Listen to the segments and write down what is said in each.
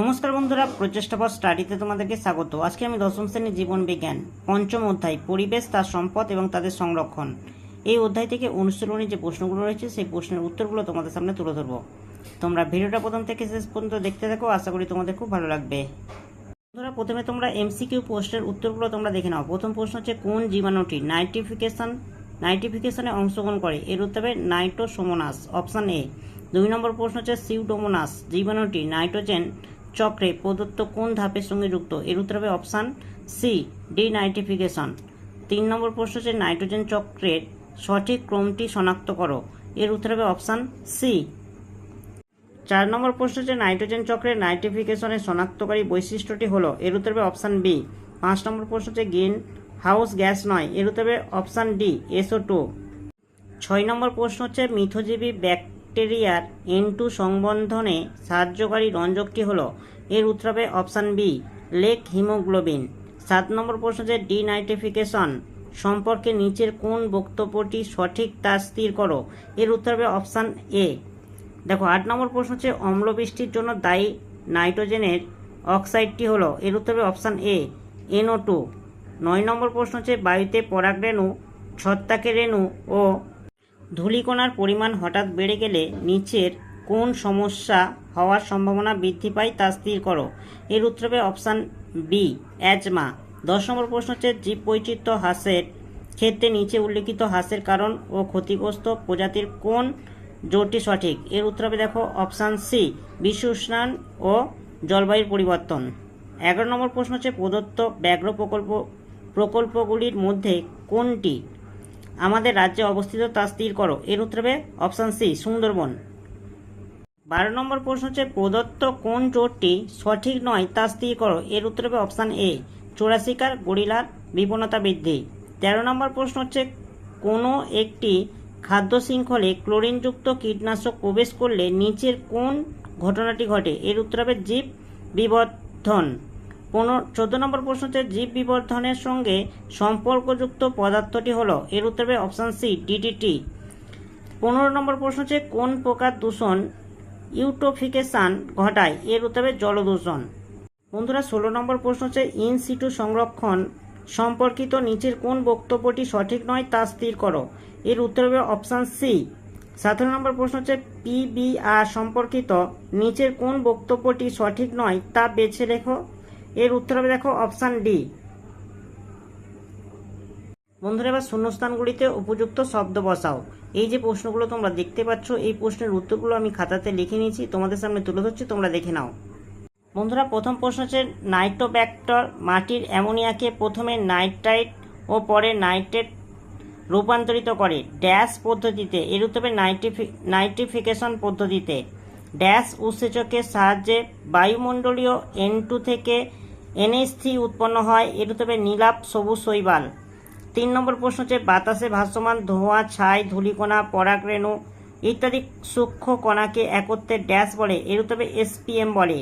নমস্কার বন্ধুরা, প্রচেষ্টা পর স্টাডিতে তোমাদেরকে স্বাগত। আজকে আমি দশম শ্রেণির জীবন বিজ্ঞান, পঞ্চম অধ্যায়, পরিবেশ, তার সম্পদ এবং তাদের সংরক্ষণ। এই অধ্যায় থেকে অনুশীলনী যে প্রশ্নগুলো রয়েছে, সেই প্রশ্নের উত্তরগুলো তোমাদের সামনে তুলে ধরবো। তোমরা ভিডিওটা প্রথম থেকে শেষ পর্যন্ত দেখতে থাকো, আশা করি তোমাদের খুব ভালো লাগবে। বন্ধুরা, প্রথমে তোমরা এমসিকিউ পোস্টের উত্তরগুলো তোমরা দেখে নাও। প্রথম প্রশ্ন হচ্ছে, কোন জীবাণুটি নাইট্রিফিকেশন? নাইট্রিফিকেশনে অংশগ্রহণ করে, এর উত্তরে নাইট্রোসোমোনাস, অপশান এ। দুই নম্বর প্রশ্ন হচ্ছে, সিউডোমোনাস, জীবাণুটি নাইট্রোজেন চক্রে প্রদত্ত কোন ধাপের সঙ্গে যুক্ত? এর উত্তর হবে অপশান সি ডি নাইট্রিফিকেশন তিন নম্বর প্রশ্ন হচ্ছে নাইট্রোজেন চক্রের সঠিক ক্রমটি শনাক্ত করো। এর উত্তর হবে অপশান সি চার নম্বর প্রশ্ন হচ্ছে নাইট্রোজেন চক্রের নাইট্রিফিকেশনের শনাক্তকারী বৈশিষ্ট্যটি হলো। এর উত্তর হবে অপশান বি পাঁচ নম্বর প্রশ্ন হচ্ছে গ্রিন হাউস গ্যাস নয়। এর উত্তর হবে অপশান ডি এসও টু ছয় নম্বর প্রশ্ন হচ্ছে মিথজীবী ব্যাকটেরিয়ার এন টু সংবন্ধনে সাহায্যকারী রঞ্জকটি হল, এর উত্তর হবে অপশান বি, লেক হিমোগ্লোবিন। সাত নম্বর প্রশ্ন হচ্ছে ডিনাইট্রিফিকেশন সম্পর্কে নিচের কোন বক্তব্যটি সঠিক তা স্থির করো, এর উত্তর হবে অপশান এ। দেখো, আট নম্বর প্রশ্ন হচ্ছে অম্লবৃষ্টির জন্য দায়ী নাইট্রোজেনের অক্সাইডটি হলো, এর উত্তর হবে অপশান এ এনও টু নয় নম্বর প্রশ্ন হচ্ছে বায়ুতে পরাগ রেণু, ছত্রাকের রেণু ও ধূলিকণার পরিমাণ হঠাৎ বেড়ে গেলে নিচের কোন সমস্যা হওয়ার সম্ভাবনা বৃদ্ধি পায় তা স্থির করো। এর উত্তর অপশান বি, অ্যাজমা। দশ নম্বর প্রশ্ন হচ্ছে জীব বৈচিত্র্য হ্রাসের ক্ষেত্রে নিচে উল্লেখিত হ্রাসের কারণ ও ক্ষতিগ্রস্ত প্রজাতির কোন জোরটি সঠিক? এর উত্তর দেখো, অপশান সি, বিশ্ব উষ্ণায়ন ও জলবায়ুর পরিবর্তন। এগারো নম্বর প্রশ্ন হচ্ছে, প্রদত্ত ব্যাঘ্র প্রকল্প প্রকল্পগুলির মধ্যে কোনটি আমাদের রাজ্যে অবস্থিত তা স্থির করো। এর উত্তর হবে অপশান সি, সুন্দরবন। বারো নম্বর প্রশ্ন হচ্ছে, প্রদত্ত কোন চোরটি সঠিক নয় তা স্থির করো। এর উত্তর হবে অপশান এ, চোরাশিকার গরিলার বিপন্নতা বৃদ্ধি। তেরো নম্বর প্রশ্ন হচ্ছে, কোনো একটি খাদ্য শৃঙ্খলে ক্লোরিনযুক্ত কীটনাশক প্রবেশ করলে নিচের কোন ঘটনাটি ঘটে? এর উত্তর হবে জীব বিবর্ধন। পনেরো, চোদ্দ নম্বর প্রশ্ন হচ্ছে জীব বিবর্ধনের সঙ্গে সম্পর্কযুক্ত পদার্থটি হলো, এর উত্তর হবে অপশান সি ডিডিটি পনেরো নম্বর প্রশ্ন হচ্ছে কোন প্রকার দূষণ ইউটোফিকেশান ঘটায়, এর উত্তর হবে জলদূষণ। বন্ধুরা, ষোলো নম্বর প্রশ্ন হচ্ছে ইন সিটু সংরক্ষণ সম্পর্কিত নিচের কোন বক্তব্যটি সঠিক নয় তা স্থির করো, এর উত্তর হবে অপশান সি সতেরো নম্বর প্রশ্ন হচ্ছে পিবিআর সম্পর্কিত নিচের কোন বক্তব্যটি সঠিক নয় তা বেছে লেখো এর উত্তর হবে দেখো অপশান ডি। বন্ধুরা, এবার শূন্যস্থানগুলিতে উপযুক্ত শব্দ বসাও। এই যে প্রশ্নগুলো তোমরা দেখতে পাচ্ছ, এই প্রশ্নের উত্তরগুলো আমি খাতাতে লিখে নিয়েছি, তোমাদের সামনে তুলে ধরছি, তোমরা দেখে নাও। বন্ধুরা, প্রথম প্রশ্ন হচ্ছে, নাইট্রোব্যাক্টর মাটির অ্যামোনিয়াকে প্রথমে নাইট্রাইট ও পরে নাইট্রেট রূপান্তরিত করে ড্যাশ পদ্ধতিতে। এর উত্তরে নাইট্রিফি, নাইট্রিফিকেশন পদ্ধতিতে। ড্যাশ উৎসেচকের সাহায্যে বায়ুমণ্ডলীয় এন টু থেকে এনএস থ্রি উৎপন্ন হয় এর উত্তরে নীলাপ সবুজ, শৈবাল। তিন নম্বর প্রশ্ন হচ্ছে, বাতাসে ভাসমান ধোঁয়া, ছাই, ধূলিকণা পরাগরেণু ইত্যাদি সূক্ষ্ম কণাকে একত্রে ড্যাশ বলে এর উত্তরে এসপিএম বলে।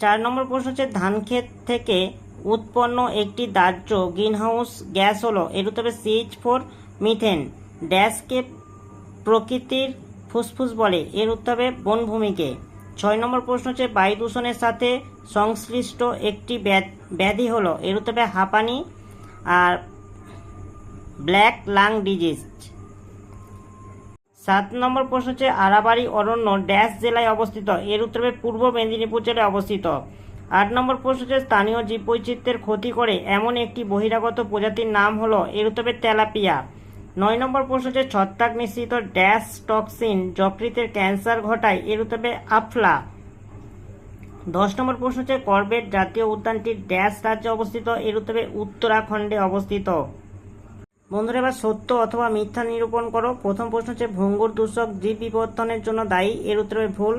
চার নম্বর প্রশ্ন হচ্ছে ধান ক্ষেত থেকে উৎপন্ন একটি দাহ্য গ্রিনহাউস গ্যাস হলো এর উত্তরে সিএইচ ফোর মিথেন। ড্যাশকে প্রকৃতির ফুসফুস বলে এর উত্তরে বনভূমিকে। ছয় নম্বর প্রশ্ন হচ্ছে, বায়ু দূষণের সাথে সংশ্লিষ্ট একটি ব্যাধ- হলো, এর উত্তরে হাঁপানি আর ব্ল্যাক লাং ডিজিজ। সাত নম্বর প্রশ্ন হচ্ছে আরাবাড়ি অরণ্য ড্যাশ জেলায় অবস্থিত, এর উত্তরে পূর্ব মেদিনীপুর জেলায় অবস্থিত। আট নম্বর প্রশ্ন হচ্ছে, স্থানীয় জীববৈচিত্র্যের ক্ষতি করে এমন একটি বহিরাগত প্রজাতির নাম হলো, এর উত্তরে তেলাপিয়া। নয় নম্বর প্রশ্ন হচ্ছে, ছত্রাক মিশ্রিত ড্যাশ টক্সিন যকৃতের ক্যান্সার ঘটায়, এর উত্তরে আফলা। দশ নম্বর প্রশ্ন হচ্ছে, করবেট জাতীয় উদ্যানটি ড্যাশ রাজ্যে অবস্থিত, এর উত্তরে উত্তরাখণ্ডে অবস্থিত। বন্ধুরা, এবার সত্য অথবা মিথ্যা নিরূপণ করো। প্রথম প্রশ্ন হচ্ছে, ভঙ্গুর দূষক জীব বিবর্তনের জন্য দায়ী, এর উত্তরে ভুল।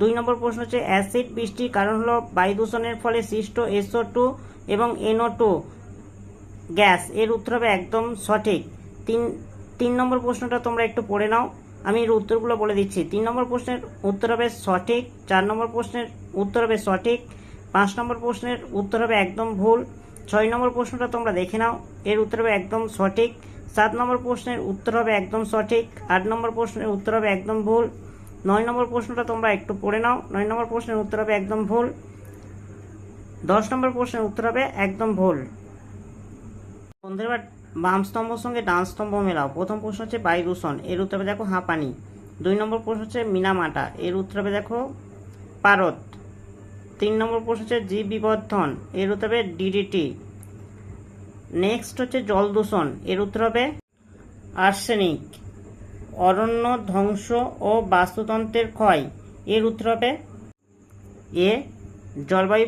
দুই নম্বর প্রশ্ন হচ্ছে, অ্যাসিড বৃষ্টির কারণ হলো বায়ু দূষণের ফলে সৃষ্ট এসও টু এবং এনও টু গ্যাস, এর উত্তর হবে একদম সঠিক। তিন তিন নম্বর প্রশ্নটা তোমরা একটু পড়ে নাও। আমি এর উত্তরগুলো বলে দিচ্ছি। তিন নম্বর প্রশ্নের উত্তর হবে সঠিক, চার নম্বর প্রশ্নের উত্তর হবে সঠিক, পাঁচ নম্বর প্রশ্নের উত্তর হবে একদম ভুল, ছয় নম্বর প্রশ্নটা তোমরা দেখে নাও, এর উত্তর হবে একদম সঠিক, সাত নম্বর প্রশ্নের উত্তর হবে একদম সঠিক, আট নম্বর প্রশ্নের উত্তর হবে একদম ভুল, নয় নম্বর প্রশ্নটা তোমরা একটু পড়ে নাও, নয় নম্বর প্রশ্নের উত্তর হবে একদম ভুল, দশ নম্বর প্রশ্নের উত্তর হবে একদম ভুল। বন্ধুরা বাম স্তম্ভর সঙ্গে ডান স্তম্ভ মেলাও। প্রথম প্রশ্ন হচ্ছে বায়ু দূষণ, এর উত্তর দেখো হাঁপানি। দুই নম্বর প্রশ্ন হচ্ছে মিনামাটা, এর উত্তর দেখো পারত তিন নম্বর প্রশ্ন হচ্ছে জীব বিবর্ধন এর উত্তর হবে ডিডিটি। নেক্সট হচ্ছে জল দূষণ, এর উত্তর হবে আর্সেনিক। অরণ্য ধ্বংস ও বাস্তুতন্ত্রের ক্ষয়, এর উত্তর হবে এ, জলবায়ু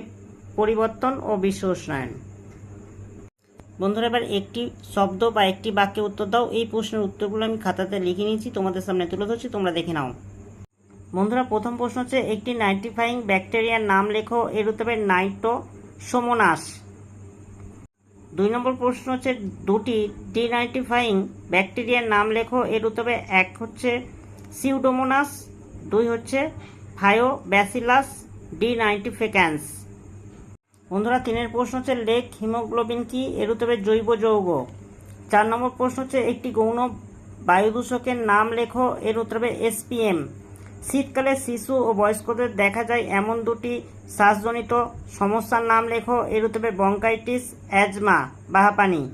পরিবর্তন ও বিশ্ব উষ্ণায়ন। বন্ধুরা, এবার একটি শব্দ বা একটি বাক্যে উত্তর দাও। এই প্রশ্নের উত্তরগুলো আমি খাতাতে লিখে নিয়েছি, তোমাদের সামনে তুলে ধরছি, তোমরা দেখে নাও। বন্ধুরা, প্রথম প্রশ্ন হচ্ছে, একটি নাইট্রিফাইং ব্যাকটেরিয়ার নাম লেখো, এর উত্তর হবে নাইট্রোসোমোনাস দুই নম্বর প্রশ্ন হচ্ছে, দুটি ডিনাইট্রিফাইং ব্যাকটেরিয়ার নাম লেখো, এর উত্তর এক হচ্ছে সিউডোমোনাস, দুই হচ্ছে ফায়ো ব্যাসিলাস ডি নাইট্রিফেক্যান্স বন্ধুরা, তিনের প্রশ্ন হচ্ছে লেক হিমোগ্লোবিন কি? এর উত্তর জৈব যৌগ। চার নম্বর প্রশ্ন হচ্ছে একটি গৌণ বায়ু দূষকের নাম লেখো, এর উত্তর এসপিএম। শীতকালে শিশু ও বয়স্কদের দেখা যায় এমন দুটি শ্বাসজনিত সমস্যার নাম লেখো, এর উত্তর বঙ্কাইটিস, অ্যাজমা বা হাঁপানি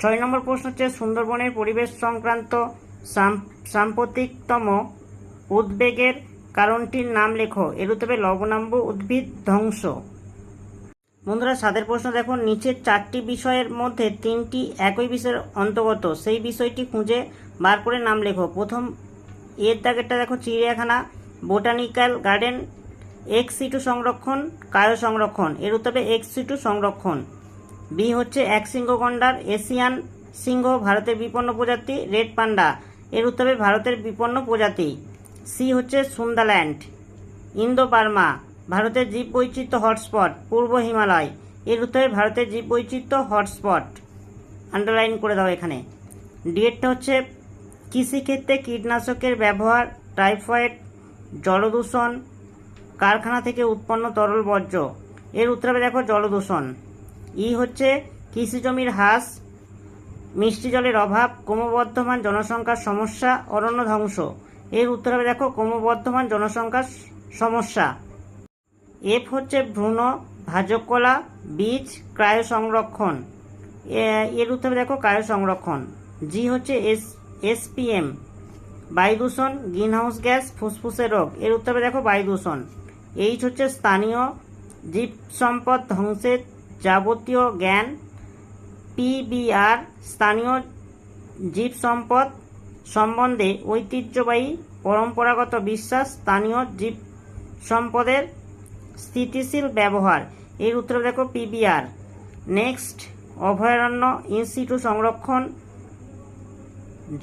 ছয় নম্বর প্রশ্ন হচ্ছে সুন্দরবনের পরিবেশ সংক্রান্ত সাম- সাম্প্রতিকতম উদ্বেগের কারণটির নাম লেখো, এর উত্তর লবণাম্ব উদ্ভিদ ধ্বংস। বন্ধুরা, সাদের প্রশ্ন দেখো নিচের চারটি বিষয়ের মধ্যে তিনটি একই বিষয়ের অন্তর্গত। সেই বিষয়টি খুঁজে বার করে নাম লেখো। প্রথম, এর দাগেরটা দেখো, চিড়িয়াখানা, বোটানিক্যাল গার্ডেন, এক্স সিটু সংরক্ষণ, কায় সংরক্ষণ। এর উত্তরে এক্স সিটু সংরক্ষণ। বি হচ্ছে এক সিংহ গন্ডার এশিয়ান সিংহ, ভারতের বিপন্ন প্রজাতি, রেড পান্ডা। এর উত্তরে ভারতের বিপন্ন প্রজাতি। সি হচ্ছে সুন্দাল্যান্ড ইন্দো বার্মা ভারতের জীব বৈচিত্র্য হটস্পট, পূর্ব হিমালয়। এর উত্তরে ভারতের জীব বৈচিত্র্য হটস্পট। আন্ডারলাইন করে দাও এখানে। ডিএডটা হচ্ছে কৃষিক্ষেত্রে কীটনাশকের ব্যবহার টাইফয়েড জলদূষণ, কারখানা থেকে উৎপন্ন তরল বর্জ্য। এর উত্তরে দেখো জলদূষণ। ই হচ্ছে কৃষি জমির হ্রাস, মিষ্টি জলের অভাব, ক্রমবর্ধমান জনসংখ্যার সমস্যা, অরণ্য ধ্বংস। এর উত্তর দেখো ক্রমবর্ধমান জনসংখ্যার সমস্যা। এফ হচ্ছে ভ্রূণ ভাজকলা বীজ ক্রায় সংরক্ষণ এর উত্তরে দেখো ক্রায় সংরক্ষণ জি হচ্ছে এস, এসপিএম। বায়ু দূষণ গ্রিনহাউস গ্যাস ফুসফুসের রোগ। এর উত্তরে দেখো বায়ু দূষণ এইচ হচ্ছে স্থানীয় জীব সম্পদ ধ্বংসের যাবতীয় জ্ঞান। পিবিআর, স্থানীয় জীব সম্পদ সম্বন্ধে ঐতিহ্যবাহী পরম্পরাগত বিশ্বাস, স্থানীয় জীব সম্পদের স্থিতিশীল ব্যবহার। এর উত্তর দেখো পিবিআর। নেক্সট, অভয়ারণ্য ইনস্টিটিউট সংরক্ষণ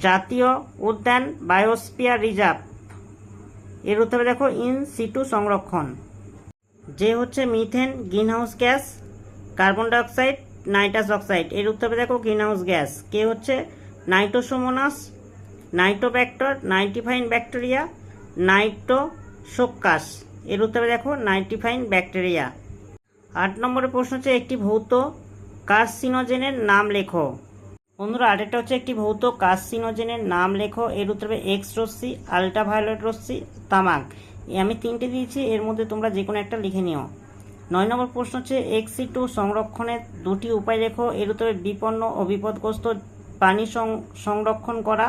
জাতীয় উদ্যান বায়োস্পিয়ার রিজার্ভ। এর উত্তরে দেখো ইন সিটু সংরক্ষণ। যে হচ্ছে methane greenhouse gas, carbon dioxide, nitrous oxide. এর উত্তরে দেখো গ্রিনহাউস গ্যাস। কে হচ্ছে? Nitrosomonas Nitrobacter nitrifying bacteria Nitrosococcus এর উত্তরে দেখো নাইট্রিফাইন ব্যাকটেরিয়া। আট নম্বরের প্রশ্ন হচ্ছে, একটি ভৌত কার্সিনোজেনের নাম লেখো। বন্ধুরা, আরেকটা হচ্ছে, একটি ভৌত কার্সিনোজেনের নাম লেখো। এর উত্তরে এক্স রশ্মি, আলট্রাভায়োলেট রশ্মি, তামাক। আমি তিনটে দিয়েছি, এর মধ্যে তোমরা যে কোনো একটা লিখে নিও। নয় নম্বর প্রশ্ন হচ্ছে এক্সি টু সংরক্ষণের দুটি উপায় লেখো। এর উত্তরে বিপন্ন ও বিপদগ্রস্ত পানি সংরক্ষণ করা।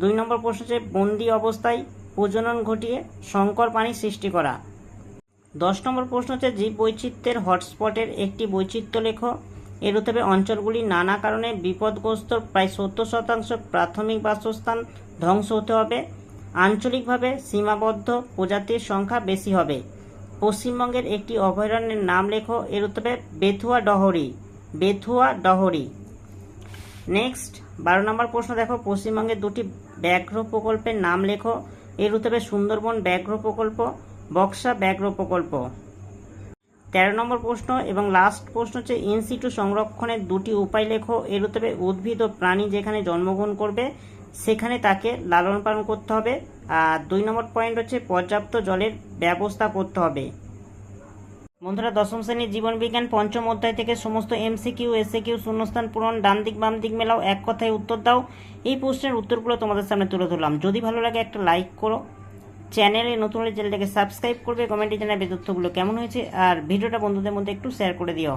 দুই নম্বর প্রশ্ন হচ্ছে, বন্দি অবস্থায় প্রজনন ঘটিয়ে সংকর পানি সৃষ্টি করা। দশ নম্বর প্রশ্ন হচ্ছে, জীব বৈচিত্র্যের হটস্পটের একটি বৈচিত্র্য লেখো। এর উত্তরে অঞ্চলগুলি নানা কারণে বিপদগ্রস্ত, প্রায় সত্তর শতাংশ প্রাথমিক বাসস্থান ধ্বংস হতে হবে। আঞ্চলিকভাবে সীমাবদ্ধ প্রজাতির সংখ্যা বেশি হবে। পশ্চিমবঙ্গের একটি অভয়ারণ্যের নাম লেখো এর উত্তরে বেথুয়া ডহরি বেথুয়া ডহরি। নেক্সট, বারো নম্বর প্রশ্ন দেখো, পশ্চিমবঙ্গের দুটি ব্যাঘ্র প্রকল্পের নাম লেখো। এর উত্তরে সুন্দরবন ব্যাঘ্র প্রকল্প, বক্সা ব্যাঘ্র প্রকল্প। তেরো নম্বর প্রশ্ন এবং লাস্ট প্রশ্ন হচ্ছে ইনসিটু সংরক্ষণের দুটি উপায় লেখো। এর উত্তরে, উদ্ভিদ ও প্রাণী যেখানে জন্মগ্রহণ করবে, সেখানে তাকে লালন পালন করতে হবে। আর দুই নম্বর পয়েন্ট হচ্ছে, পর্যাপ্ত জলের ব্যবস্থা করতে হবে। বন্ধুরা, দশম শ্রেণির জীবন বিজ্ঞান পঞ্চম অধ্যায় থেকে সমস্ত এমসি কিউ এমসিকিউ এসএকিউ শূন্যস্থান পূরণ, ডান দিক, বাম দিক মেলাও, এক কথায় উত্তর দাও। এই প্রশ্নের উত্তরগুলো তোমাদের সামনে তুলে ধরলাম। যদি ভালো লাগে একটা লাইক করো, চ্যানেলে নতুন হলে চ্যানেলটাকে সাবস্ক্রাইব করবে, কমেন্টে জানাবে তথ্যগুলো কেমন হয়েছে, আর ভিডিওটা বন্ধুদের মধ্যে একটু শেয়ার করে দিও।